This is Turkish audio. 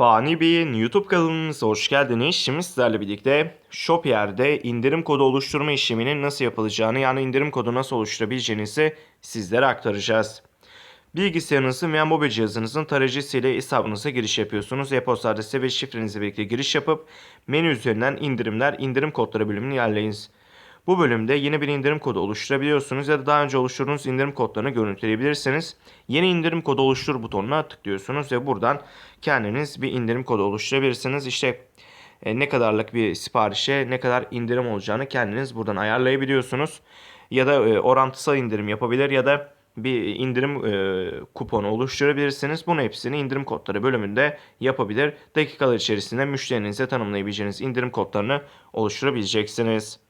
Fani Bey'in YouTube kanalımıza hoş geldiniz. Şimdi sizlerle birlikte Shopier'de indirim kodu oluşturma işleminin nasıl yapılacağını yani indirim kodu nasıl oluşturabileceğinizi sizlere aktaracağız. Bilgisayarınızın veya mobil cihazınızın tarayıcısı ile hesabınıza giriş yapıyorsunuz. E-posta adresi ve şifrenizle birlikte giriş yapıp menü üzerinden indirimler, indirim kodları bölümünü ilerleyiniz. Bu bölümde yeni bir indirim kodu oluşturabiliyorsunuz ya da daha önce oluşturduğunuz indirim kodlarını görüntüleyebilirsiniz. Yeni indirim kodu oluştur butonuna tıklıyorsunuz ve buradan kendiniz bir indirim kodu oluşturabilirsiniz. İşte e, ne kadarlık bir siparişe ne kadar indirim olacağını kendiniz buradan ayarlayabiliyorsunuz. Ya da e, orantısal indirim yapabilir ya da bir indirim e, kuponu oluşturabilirsiniz. Bunu hepsini indirim kodları bölümünde yapabilir. Dakikalar içerisinde müşterinize tanımlayabileceğiniz indirim kodlarını oluşturabileceksiniz.